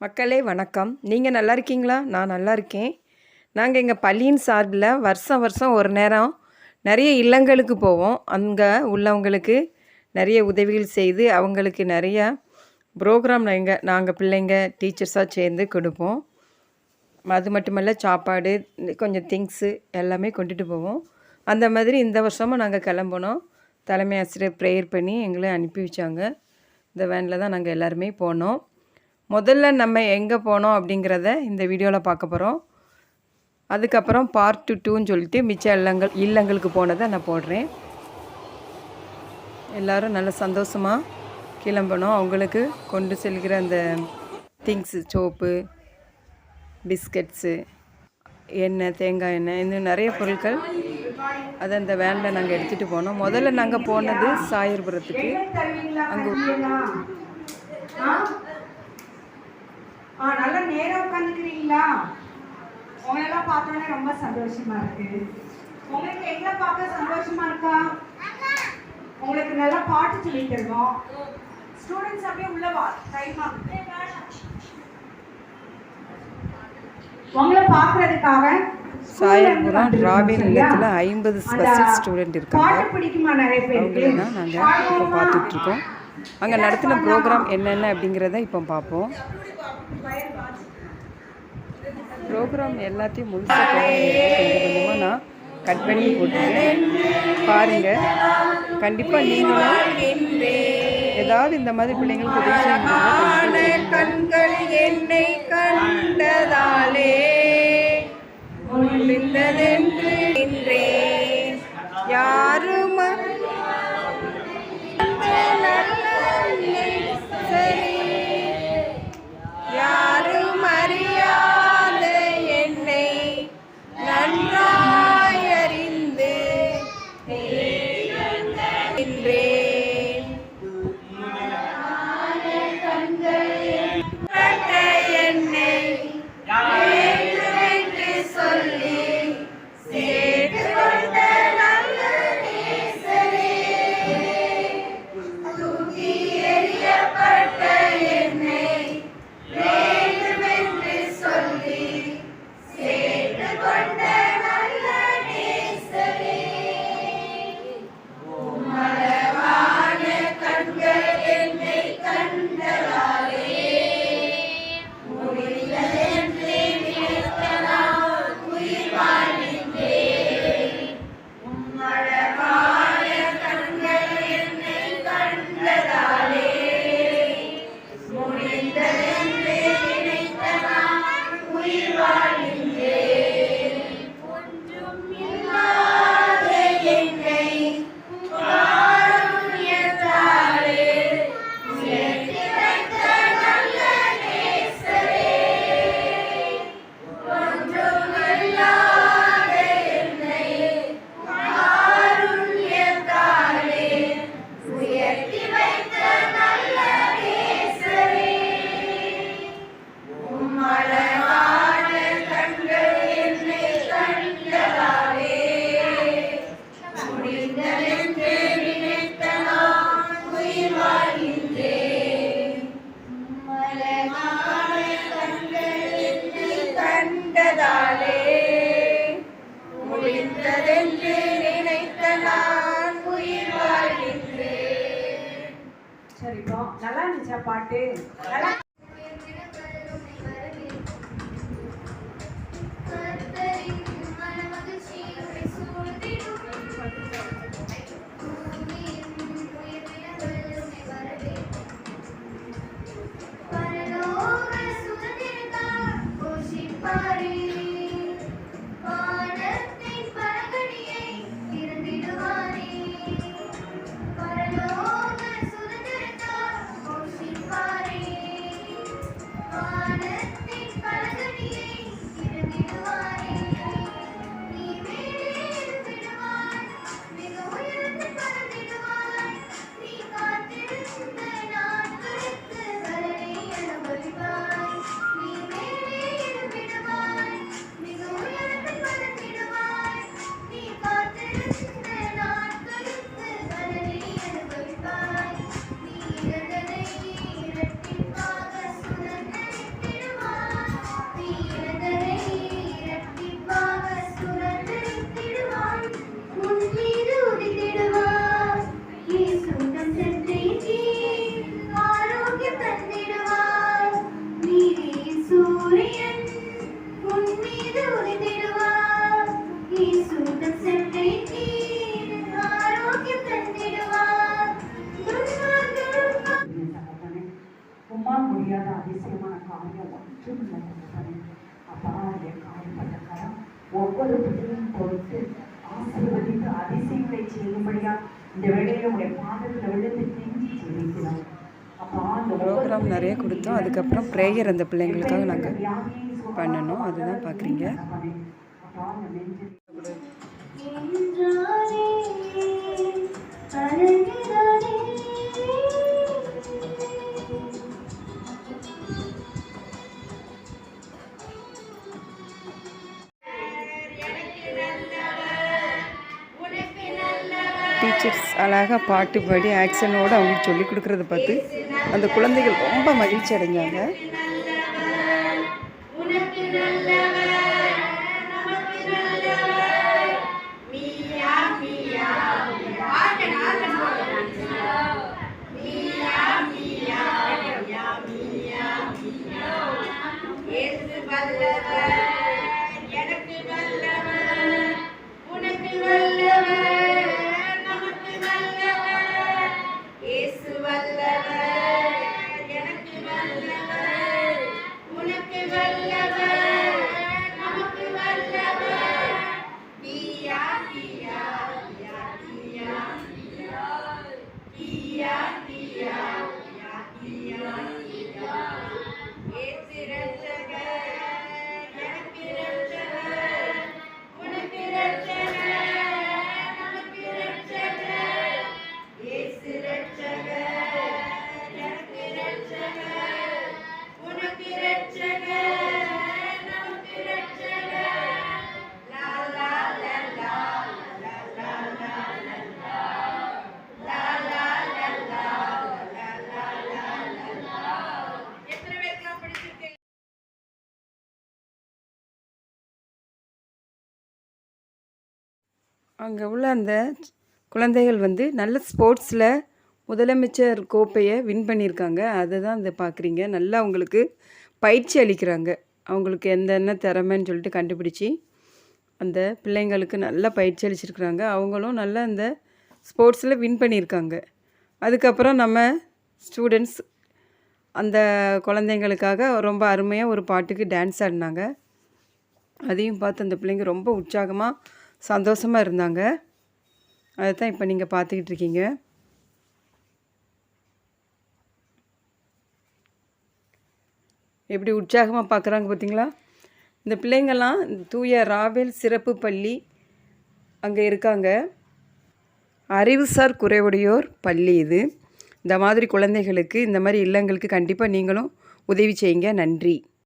மக்களே வணக்கம். நீங்கள் நல்லா இருக்கீங்களா? நான் நல்லா இருக்கேன். நாங்கள் எங்கள் பள்ளியின் சார்பில் வருஷம் வருஷம் ஒரு நேரம் நிறைய இல்லங்களுக்கு போவோம். அங்கே உள்ளவங்களுக்கு நிறைய உதவிகள் செய்து அவங்களுக்கு நிறைய ப்ரோக்ராம் எங்கள் நாங்கள் பிள்ளைங்க டீச்சர்ஸாக சேர்ந்து கொடுப்போம். அது மட்டுமல்ல சாப்பாடு கொஞ்சம் திங்ஸு எல்லாமே கொண்டுட்டு போவோம். அந்த மாதிரி இந்த வருஷமும் நாங்கள் கிளம்புனோம். தலைமை ஆசிரியர் ப்ரேயர் பண்ணி எங்களை அனுப்பி வச்சாங்க. இந்த வேனில் தான் நாங்கள் எல்லாருமே போனோம். முதல்ல நம்ம எங்கே போனோம் அப்படிங்கிறத இந்த வீடியோவில் பார்க்க போகிறோம் அதுக்கப்புறம் பார்ட் டூன்னு சொல்லிட்டு மிச்ச இல்லங்கள் இல்லங்களுக்கு போனதை நான் போடுறேன். எல்லோரும் நல்ல சந்தோஷமாக கிளம்பணும். அவங்களுக்கு கொண்டு செல்கிற அந்த திங்ஸு சோப்பு பிஸ்கட்ஸு எண்ணெய் தேங்காய் எண்ணெய் இன்னும் நிறைய பொருட்கள் அதை அந்த வேனில் நாங்கள் எடுத்துகிட்டு போனோம். முதல்ல நாங்கள் போனது சாயர்புரத்துக்கு. அங்கே ஆ நல்லா நேரா உட்காந்துக்கிறீங்களா உங்களெல்லாம் பார்த்தோன்னே ரொம்ப சந்தோஷமா இருக்கு. உங்களுக்கு எங்க பார்க்க சந்தோஷமா இருக்கா? உங்களுக்கு நல்லா பாட்டு சொல்லி தருவோம். ஸ்டூடெண்ட்ஸ் அப்படியே உள்ள வா டைம் ஆகுது. உங்களை பார்க்கறதுக்காக சாயர்புரம் டிராவின் இல்லத்தில் ஐம்பது ஸ்பெஷல் ஸ்டூடெண்ட் இருக்காங்க. பாட்டு பிடிக்குமா நிறைய பேருக்கு? அவங்கள தான் நாங்கள் பார்த்துட்ருக்கோம் அங்கே நடத்தின ப்ரோக்ராம் என்னென்ன அப்படிங்கிறத இப்போ பார்ப்போம். ப்ரோக்ராம் எல்லாத்தையும் முழுசாக போட முடியாது கொஞ்சம் கொஞ்சமாக நான் கட் பண்ணி போட்டுருக்கேன். பாருங்கள் கண்டிப்பாக நீங்களும் ஏதாவது இந்த மாதிரி பிள்ளைங்களுக்கு உதவி கண்கள் என்னை கண்டதாலே முடிந்ததென்று நின்றேன் இருந்துச்சா கரம் ஒவ்வொரு பிள்ளையும் பொறுத்து ஆசீர்வதித்து அதிசயங்களை செய்யும்படியா இந்த வேளையில உடைய பாதத்தில் விழுந்து கெஞ்சி ஜெபிக்கிறோம். ப்ரோக்ராம் நிறைய கொடுத்தோம். அதுக்கப்புறம் ப்ரேயர் அந்த பிள்ளைங்களுக்காக நாங்கள் பண்ணணும். அதுதான் பார்க்குறீங்க டீச்சர்ஸ் அழகாக பாட்டு பாடி ஆக்ஷனோடு அவங்களுக்கு சொல்லிக் கொடுக்குறத பார்த்து அந்த குழந்தைகள் ரொம்ப மகிழ்ச்சி அடைஞ்சாங்க. அங்கே உள்ள அந்த குழந்தைகள் வந்து நல்ல ஸ்போர்ட்ஸில் முதலமைச்சர் கோப்பையை வின் பண்ணியிருக்காங்க. அதை தான் இந்த பார்க்குறீங்க. நல்லா அவங்களுக்கு பயிற்சி அளிக்கிறாங்க. அவங்களுக்கு எந்த என்ன திறமைன்னு சொல்லிட்டு கண்டுபிடிச்சி அந்த பிள்ளைங்களுக்கு நல்லா பயிற்சி அளிச்சிருக்கிறாங்க. அவங்களும் நல்லா அந்த ஸ்போர்ட்ஸில் வின் பண்ணியிருக்காங்க. அதுக்கப்புறம் நம்ம ஸ்டூடெண்ட்ஸ் அந்த குழந்தைங்களுக்காக ரொம்ப அருமையாக ஒரு பாட்டுக்கு டான்ஸ் ஆடினாங்க. அதையும் பார்த்து அந்த பிள்ளைங்க ரொம்ப உற்சாகமாக சந்தோஷமாக இருந்தாங்க. அதை தான் இப்போ நீங்கள் பார்த்துக்கிட்டு இருக்கீங்க. எப்படி உற்சாகமாக பார்க்குறாங்க பார்த்தீங்களா இந்த பிள்ளைங்கள்லாம் தூய ராவேல் சிறப்பு பள்ளி அங்கே இருக்காங்க. அறிவுசார் குறைவுடையோர் பள்ளி இது. இந்த மாதிரி குழந்தைகளுக்கு இந்த மாதிரி இல்லங்களுக்கு கண்டிப்பாக நீங்களும் உதவி செய்யுங்க. நன்றி.